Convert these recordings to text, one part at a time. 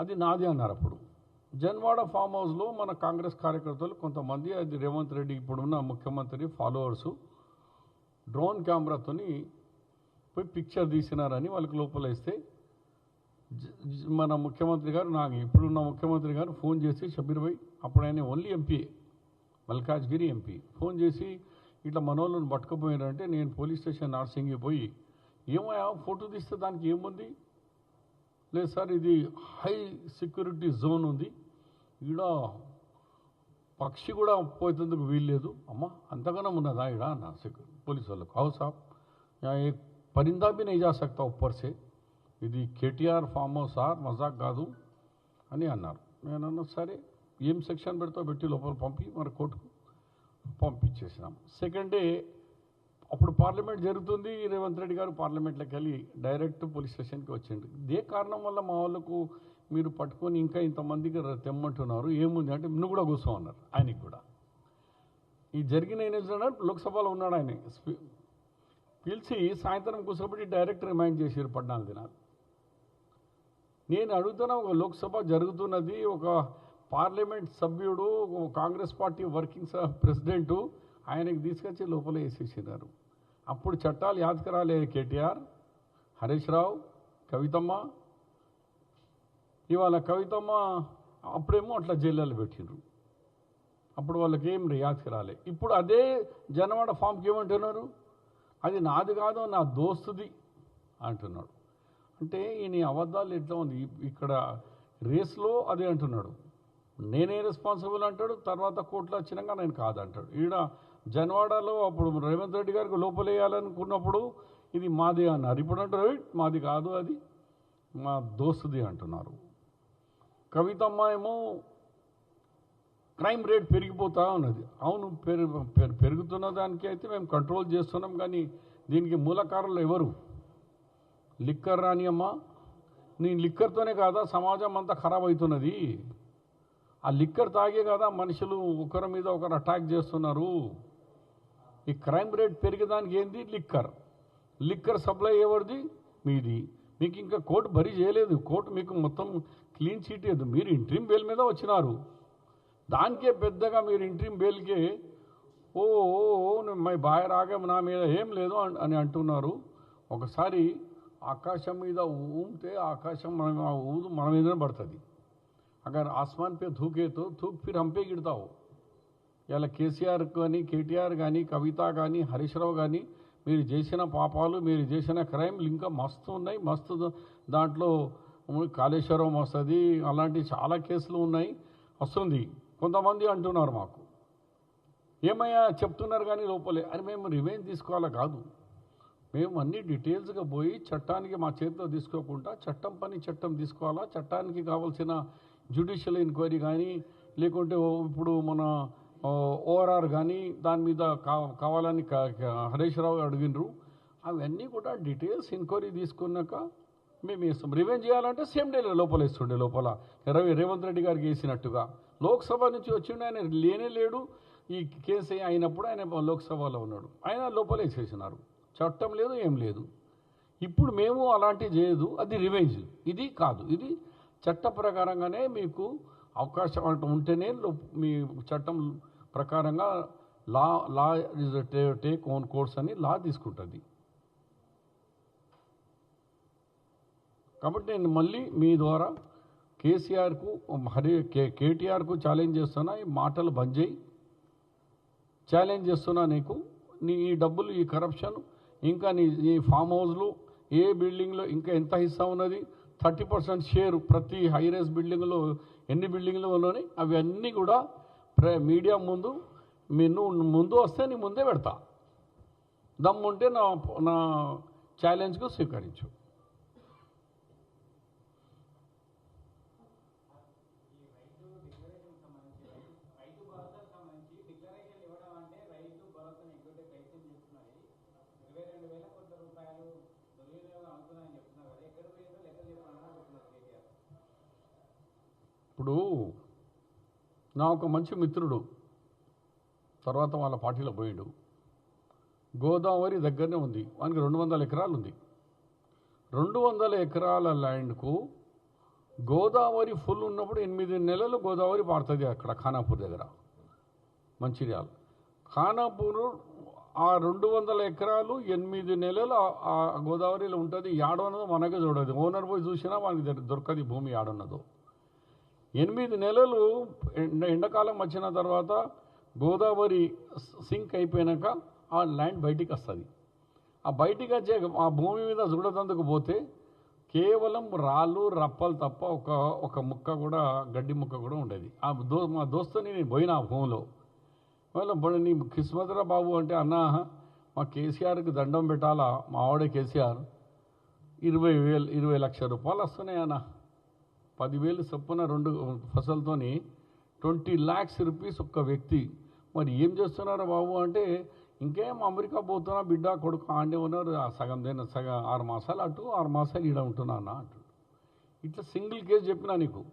అది నాది అన్నారు అప్పుడు. జన్వాడ ఫామ్ హౌస్లో మన కాంగ్రెస్ కార్యకర్తలు కొంతమంది అది రేవంత్ రెడ్డి ఇప్పుడున్న ముఖ్యమంత్రి ఫాలోవర్సు డ్రోన్ కెమెరాతోని పోయి పిక్చర్ తీసినారని వాళ్ళకి లోపల ఇస్తే జ- మన ముఖ్యమంత్రి గారు నాకు ఇప్పుడున్న ముఖ్యమంత్రి గారు ఫోన్ చేసి షబీర్ భాయ్ అప్పుడు ఆయన only MP Malkajgiri MP phone చేసి ఇట్లా మనోళ్ళను పట్టుకుపోయారంటే నేను పోలీస్ స్టేషన్ నార్సింగి పోయి ఏమయ్యా ఫోటో తీస్తే దానికి ఏముంది? లేదు సార్ ఇది హై సెక్యూరిటీ జోన్ ఉంది. ఈడ పక్షి కూడా పోయేందుకు వీల్లేదు. అమ్మ అంతగానం ఉన్నదా ఈడ? నా పోలీసు వాళ్ళకు. హౌ సాబ్ పరిందా బి నీ సక్తా ఇది కేటీఆర్ ఫామ్ హౌస్ సార్ మజాక్ కాదు అని అన్నారు. నేను అన్న సరే ఏం సెక్షన్ పెడతా పెట్టి లోపల పంపి మరి కోర్టుకు పంపించేసినాం. సెకండ్ డే అప్పుడు పార్లమెంట్ జరుగుతుంది రేవంత్ రెడ్డి గారు పార్లమెంట్లోకి వెళ్ళి డైరెక్ట్ పోలీస్ స్టేషన్కి వచ్చిండు. ఇదే కారణం వల్ల మా వాళ్ళకు మీరు పట్టుకొని ఇంకా ఇంతమందికి తెమ్మంటున్నారు ఏముంది అంటే నువ్వు కూడా కూర్చో అన్నారు ఆయనకి కూడా. ఈ జరిగిన ఏం లోక్సభలో ఉన్నాడు ఆయన. పిలిచి సాయంత్రం కూర్చోబెట్టి డైరెక్ట్ రిమైండ్ చేశారు పద్నాలుగు దినాలు. నేను అడుగుతున్నా ఒక లోక్సభ జరుగుతున్నది ఒక పార్లమెంట్ సభ్యుడు కాంగ్రెస్ పార్టీ వర్కింగ్ ప్రెసిడెంటు ఆయనకి తీసుకొచ్చి లోపల వేసేసినారు. అప్పుడు చట్టాలు యాదకరాలే కేటీఆర్ హరీష్ రావు కవితమ్మ. ఇవాళ కవితమ్మ అప్పుడేమో అట్లా జైల్లో పెట్టిండ్రు. అప్పుడు వాళ్ళకి ఏం రియాక్ట్కి రాలే ఇప్పుడు అదే జనవాడ ఫామ్కి ఏమంటున్నారు? అది నాది కాదు నా దోస్తుది అంటున్నాడు. అంటే ఈయన అబద్ధాలు ఎట్లా ఉంది? ఇక్కడ రేస్లో అదే అంటున్నాడు. నేనే రెస్పాన్సిబుల్ అంటాడు తర్వాత కోర్టులో వచ్చినాక నేను కాదంటాడు. ఈడ జనవాడలో అప్పుడు రేవంత్ రెడ్డి గారికి లోపలేయాలనుకున్నప్పుడు ఇది మాది అన్నారు. ఇప్పుడు అంటారు మాది కాదు అది. మా దోస్తుది అంటున్నారు. కవితమ్మ ఏమో క్రైమ్ రేట్ పెరిగిపోతా ఉన్నది. అవును పెరుగు పెరు- పెరుగుతున్న దానికి అయితే మేము కంట్రోల్ చేస్తున్నాం కానీ దీనికి మూలకారులు ఎవరు? లిక్కర్ రానియమ్మా నీ లిక్కర్తోనే కాదా? సమాజం అంతా ఖరాబ్ అవుతున్నది. ఆ లిక్కర్ తాగే కదా మనుషులు ఒకరి మీద ఒకరు అటాక్ చేస్తున్నారు. ఈ క్రైమ్ రేట్ పెరిగేదానికి ఏంది? లిక్కర్. లిక్కర్ సప్లై ఎవరిది? మీది. మీకు ఇంకా కోర్టు బరీ చేయలేదు. కోర్టు మీకు మొత్తం క్లీన్ చీట్ లేదు మీరు ఇంట్రీమ్ బెయిల్ మీద వచ్చినారు. దానికే పెద్దగా మీరు ఇంట్రీమ్ బెయిల్కే ఓ ఓ, మై బాయ్ రాగా నా మీద ఏం లేదు అని అంటున్నారు. ఒకసారి ఆకాశం మీద ఊమితే ఆకాశం మన ఆ ఊదు మన మీదనే పడుతుంది. అగర్ ఆస్మాన్ పే ధూకే తో ధూక్ ఫిర్ హంపే గిడతావు ఇలా కేసీఆర్ కానీ కేటీఆర్ కానీ కవిత కానీ హరీష్ రావు కానీ మీరు చేసిన పాపాలు మీరు చేసిన క్రైమ్లు ఇంకా మస్తు ఉన్నాయి. మస్తు దాంట్లో కాళేశ్వరం వస్తుంది అలాంటి చాలా కేసులు ఉన్నాయి. వస్తుంది. కొంతమంది అంటున్నారు మాకు. ఏమయ్యా చెప్తున్నారు కానీ లోపలే. అని మేము రివెంజ్ తీసుకోవాలా కాదు. మేము అన్ని డీటెయిల్స్గా పోయి చట్టానికి మా చేతిలో తీసుకోకుండా చట్టం పని చట్టం తీసుకోవాలా? చట్టానికి కావాల్సిన జ్యుడిషియల్ ఎంక్వైరీ కానీ లేకుంటే ఇప్పుడు మన ఓఆర్ఆర్ కానీ దాని మీద కావాలని హరీష్ రావు అడిగినరు అవన్నీ కూడా డీటెయిల్స్ ఎంక్వైరీ తీసుకున్నాక మేము వేస్తాం. రివెంజ్ చేయాలంటే సేమ్ డే లోపల వేస్తుండే లోపల. రవి రేవంత్ రెడ్డి గారికి వేసినట్టుగా. లోక్సభ నుంచి వచ్చిండు ఆయన లేనే లేడు. ఈ కేసు అయినప్పుడు ఆయన లోక్సభలో ఉన్నాడు. ఆయన లోపల వేసేసినారు. చట్టం లేదు ఏం లేదు. ఇప్పుడు మేము అలాంటివి చేయదు. అది రివెంజ్. ఇది కాదు. ఇది చట్ట ప్రకారంగానే మీకు అవకాశం అంటూ ఉంటేనే మీ చట్టం ప్రకారంగా law law is take own course అని లా తీసుకుంటుంది. కాబట్టి నేను మళ్ళీ మీ ద్వారా కేసీఆర్కు హరి కే కేటీఆర్కు ఛాలెంజ్ చేస్తున్నా ఈ మాటలు బంద్ చేయి. ఛాలెంజ్ చేస్తున్నా నీకు. నీ ఈ డబ్బులు ఈ కరప్షన్ ఇంకా నీ ఈ ఫామ్ హౌస్లు ఏ బిల్డింగ్లో ఇంకా ఎంత హిస్సా ఉన్నది? థర్టీ పర్సెంట్ షేర్ ప్రతి హై రైస్ బిల్డింగ్లో ఎన్ని బిల్డింగ్లు అవన్నీ కూడా ప్రే మీడియా ముందు నేను ముందు వస్తే నీ ముందే పెడతా. దమ్ముంటే నా నా ఛాలెంజ్కు స్వీకరించు రైతు భరోసాకు సంబంధించి డిక్లరేషన్ ఇవ్వడం అంటే రైతు భరోసాను ఎగ్గుంటే ప్రయత్నం చేస్తున్నది ఇరవై రెండు వేల కోట్ల రూపాయలు దుర్వినియోగం అవుతున్నాయని చెప్తున్నారు కదా ఎక్కడ పోయిందో లెక్క చెప్పాలని అడుగుతున్నారు కేటీఆర్ ఇప్పుడు నా ఒక మంచి మిత్రుడు తర్వాత వాళ్ళ పార్టీలో పోయాడు. గోదావరి దగ్గరనే ఉంది. వానికి రెండు వందల ఎకరాలు ఉంది. రెండు వందల ఎకరాల ల్యాండ్కు గోదావరి ఫుల్ ఉన్నప్పుడు ఎనిమిది నెలలు గోదావరి పారుతుంది అక్కడ ఖానాపూర్ దగ్గర. మంచిర్యాల. ఖానాపూర్ ఆ రెండు వందల ఎకరాలు ఎనిమిది నెలలు ఆ- గోదావరిలో ఉంటుంది. యాడున్నదో మనకే చూడదు. ఓనర్ పోయి చూసినా మనకి దొరకది దొరకదు భూమి యాడున్నదో ఎనిమిది నెలలు ఎండ ఎండాకాలం వచ్చిన తర్వాత గోదావరి సింక్ అయిపోయినాక ఆ ల్యాండ్ బయటికి వస్తుంది. ఆ బయటికి వచ్చే ఆ భూమి మీద చూడదందుకు పోతే కేవలం రాళ్ళు రప్పలు తప్ప ఒక ఒక ముక్క కూడా గడ్డి ముక్క కూడా ఉండేది. ఆ దో మా దోస్తుని నేను పోయిన ఆ భూమిలో. వాళ్ళ నీ కిస్మతరా బాబు అంటే అన్న మా కేసీఆర్కి దండం పెట్టాలా? మా ఆవిడ కేసీఆర్ ఇరవై వేలు ఇరవై లక్షల రూపాయలు వస్తున్నాయి అన్న. పదివేలు చొప్పున రెండు ఫసల్తోని ట్వంటీ ల్యాక్స్ రూపీస్ ఒక్క వ్యక్తి. మరి ఏం చేస్తున్నారు బాబు అంటే ఇంకేం అమెరికా పోతున్నా బిడ్డ కొడుకు ఆండే ఉన్నారు సగం దేని సగం ఆరు మాసాలు అటు ఆరు మాసాలు ఈడ ఉంటున్నా అన్న అంటాడు. ఇట్లా సింగిల్ కేసు చెప్పినా నీకు.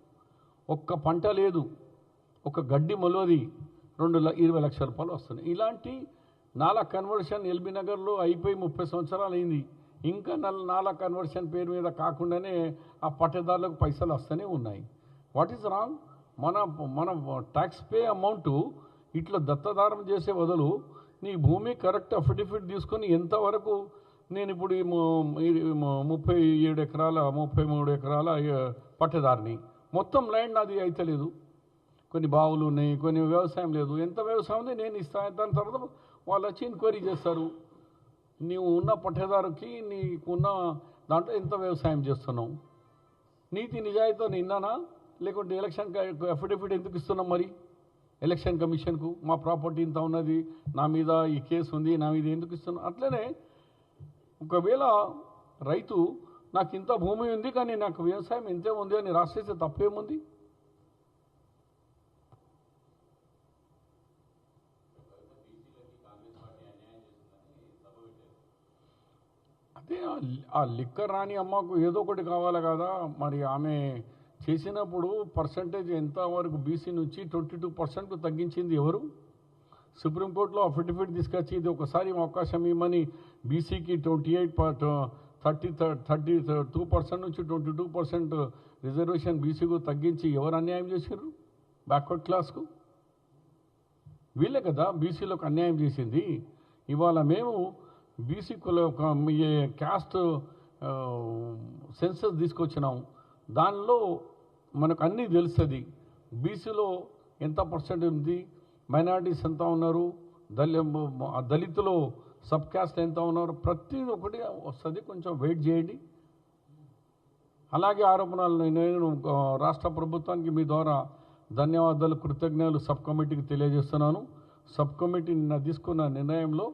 ఒక్క పంట లేదు ఒక గడ్డి మొలవది రెండు ల- ఇరవై లక్షల రూపాయలు వస్తున్నాయి. ఇలాంటి నాలా కన్వర్షన్ ఎల్బీ నగర్లో అయిపోయి ముప్పై సంవత్సరాలు అయింది ఇంకా నల్ నాలా కన్వర్షన్ పేరు మీద కాకుండానే ఆ పట్టేదారులకు పైసలు వస్తూనే ఉన్నాయి. What is wrong? మన మన ట్యాక్స్ పే అమౌంట్ ఇట్లా దత్తదారం చేసే బదులు నీ భూమి కరెక్ట్ అఫిడవిట్ తీసుకొని ఎంతవరకు నేను ఇప్పుడు ఈ ముప్పై ఏడు ఎకరాల ముప్పై మూడు ఎకరాల పట్టదారిని పట్టేదారిని? మొత్తం ల్యాండ్ నాది అయితలేదు కొన్ని బావులు ఉన్నాయి కొన్ని వ్యవసాయం లేదు. ఎంత వ్యవసాయం ఉంది? నేను ఇస్తాను దాని తర్వాత వాళ్ళు వచ్చి ఎంక్వైరీ చేస్తారు. నీవు ఉన్న పట్టేదారుకి నీకున్న దాంట్లో ఎంత వ్యవసాయం చేస్తున్నావు? నీతి నిజాయితీతో నిన్నానా? లేకుంటే ఎలక్షన్ అఫిడవిట్ ఎందుకు ఇస్తున్నాం మరి? ఎలక్షన్ కమిషన్కు మా ప్రాపర్టీ ఇంత ఉన్నది నా మీద ఈ కేసు ఉంది నా మీద ఎందుకు ఇస్తున్నాం అట్లనే ఒకవేళ రైతు నాకు ఇంత భూమి ఉంది కానీ నాకు వ్యవసాయం ఇంతే ఉంది అని రాసేస్తే తప్పేముంది? అదే ఆ ఆ లిక్కర్ రాని అమ్మకు ఏదో ఒకటి కావాలి కదా. మరి ఆమె చేసినప్పుడు పర్సంటేజ్ ఎంత వరకు బీసీ నుంచి ట్వంటీ టూ పర్సెంట్కు తగ్గించింది ఎవరు? సుప్రీంకోర్టులో అఫిడవిట్ తీసుకొచ్చి ఇది ఒకసారి అవకాశం ఇవ్వమని బీసీకి twenty eight thirty thirty two percent నుంచి ట్వంటీ టూ పర్సెంట్ రిజర్వేషన్ బీసీకు తగ్గించి ఎవరు అన్యాయం చేశారు? బ్యాక్వర్డ్ క్లాస్కు వీళ్ళే కదా బీసీలకు అన్యాయం చేసింది. ఇవాళ మేము బీసీ కుల ఒక మీ క్యాస్ట్ సెన్సస్ తీసుకొచ్చినాం. దానిలో మనకు అన్నీ తెలుస్తుంది. బీసీలో ఎంత పర్సెంట్ ఉంది? మైనారిటీస్ ఎంత ఉన్నారు? దళి ఆ సబ్ క్యాస్ట్ ఎంత ఉన్నారు? ప్రతి ఒక్కటి వస్తుంది. కొంచెం వెయిట్ చేయండి. అలాగే ఆరోపణలు నేను రాష్ట్ర ప్రభుత్వానికి మీ ద్వారా ధన్యవాదాలు కృతజ్ఞతలు సబ్ కమిటీకి తెలియజేస్తున్నాను. సబ్ కమిటీ నిన్న తీసుకున్న నిర్ణయంలో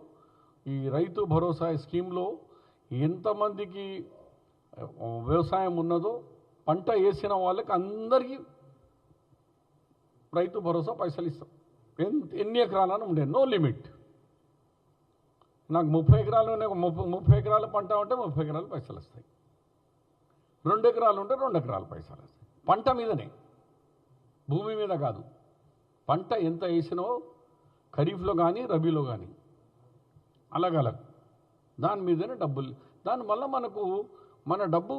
ఈ రైతు భరోసా స్కీమ్లో ఎంతమందికి వ్యవసాయం ఉన్నదో పంట వేసిన వాళ్ళకి అందరికీ రైతు భరోసా పైసలు ఇస్తాం. ఎంత ఎన్ని ఎకరాలను ఉండే నో లిమిట్. నాకు ముప్పై ఎకరాలు ముప్పై ముప్పై ఎకరాల పంట ఉంటే ముప్పై ఎకరాలు పైసలు వస్తాయి. రెండు ఎకరాలు ఉంటే రెండు ఎకరాల పైసలు వస్తాయి. పంట మీదనే. భూమి మీద కాదు. పంట ఎంత వేసినావో ఖరీఫ్లో కానీ రబీలో కానీ అలగలగ్ దాని మీదనే డబ్బులు. దానివల్ల మనకు మన డబ్బు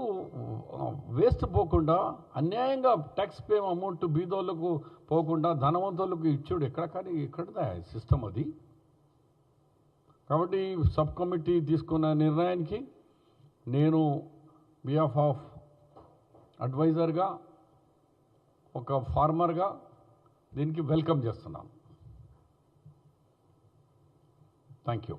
వేస్ట్ పోకుండా అన్యాయంగా ట్యాక్స్ పే అమౌంట్ బీదోళ్ళకు పోకుండా ధనవంతులకు ఇచ్చుడు ఎక్కడ కానీ ఎక్కడదా సిస్టమ్ అది. కాబట్టి సబ్ కమిటీ తీసుకున్న నిర్ణయానికి నేను బిహాఫ్ ఆఫ్ అడ్వైజర్గా ఒక ఫార్మర్గా దీనికి వెల్కమ్ చేస్తున్నాను. Thank you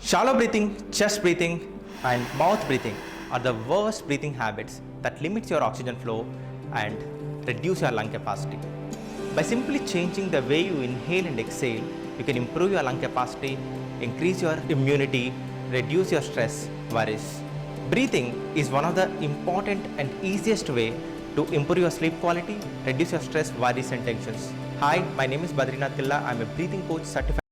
Shallow breathing, chest breathing, and mouth breathing are the worst breathing habits that limits your oxygen flow and reduce your lung capacity. By simply changing the way you inhale and exhale, you can improve your lung capacity, increase your immunity, reduce your stress, worries. Breathing is one of the important and easiest way to improve your sleep quality, reduce your stress, worries and tensions. Hi, my name is Badrinath Tilla. I'm a breathing coach certified